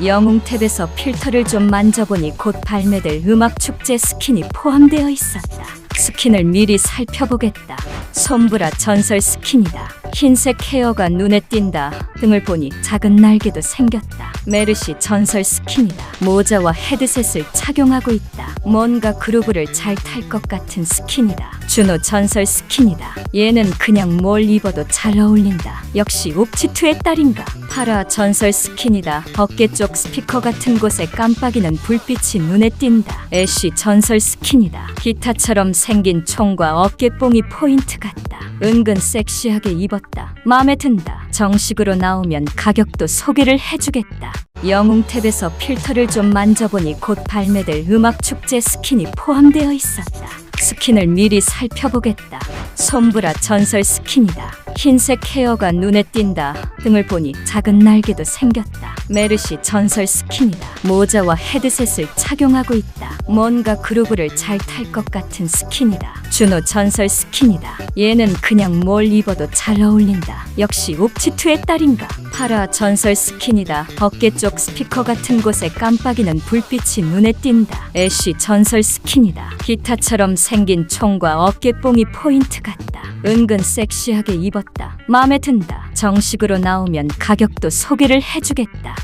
영웅탭에서 필터를 좀 만져보니 곧 발매될 음악축제 스킨이 포함되어 있었다. 스킨을 미리 살펴보겠다. 솜브라 전설 스킨이다. 흰색 헤어가 눈에 띈다. 등을 보니 작은 날개도 생겼다. 메르시 전설 스킨이다. 모자와 헤드셋을 착용하고 있다. 뭔가 그루브를 잘 탈 것 같은 스킨이다. 준호 전설 스킨이다. 얘는 그냥 뭘 입어도 잘 어울린다. 역시 옵치투의 딸인가. 파라 전설 스킨이다. 어깨 쪽 스피커 같은 곳에 깜빡이는 불빛이 눈에 띈다. 애쉬 전설 스킨이다. 기타처럼 생긴 총과 어깨뽕이 포인트 같다. 은근 섹시하게 입었다. 마음에 든다. 정식으로 나오면 가격도 소개를 해주겠다. 영웅탭에서 필터를 좀 만져보니 곧 발매될 음악축제 스킨이 포함되어 있었다. 스킨을 미리 살펴보겠다. 솜브라 전설 스킨이다. 흰색 헤어가 눈에 띈다. 등을 보니 작은 날개도 생겼다. 메르시 전설 스킨이다. 모자와 헤드셋을 착용하고 있다. 뭔가 그루브를 잘 탈 것 같은 스킨이다. 준호 전설 스킨이다. 얘는 그냥 뭘 입어도 잘 어울린다. 역시 옵치투의 딸인가. 파라 전설 스킨이다. 어깨 쪽 스피커 같은 곳에 깜빡이는 불빛이 눈에 띈다. 애쉬 전설 스킨이다. 기타처럼 생긴 총과 어깨뽕이 포인트 같다. 은근 섹시하게 입었다. 마음에 든다. 정식으로 나오면 가격도 소개를 해주겠다.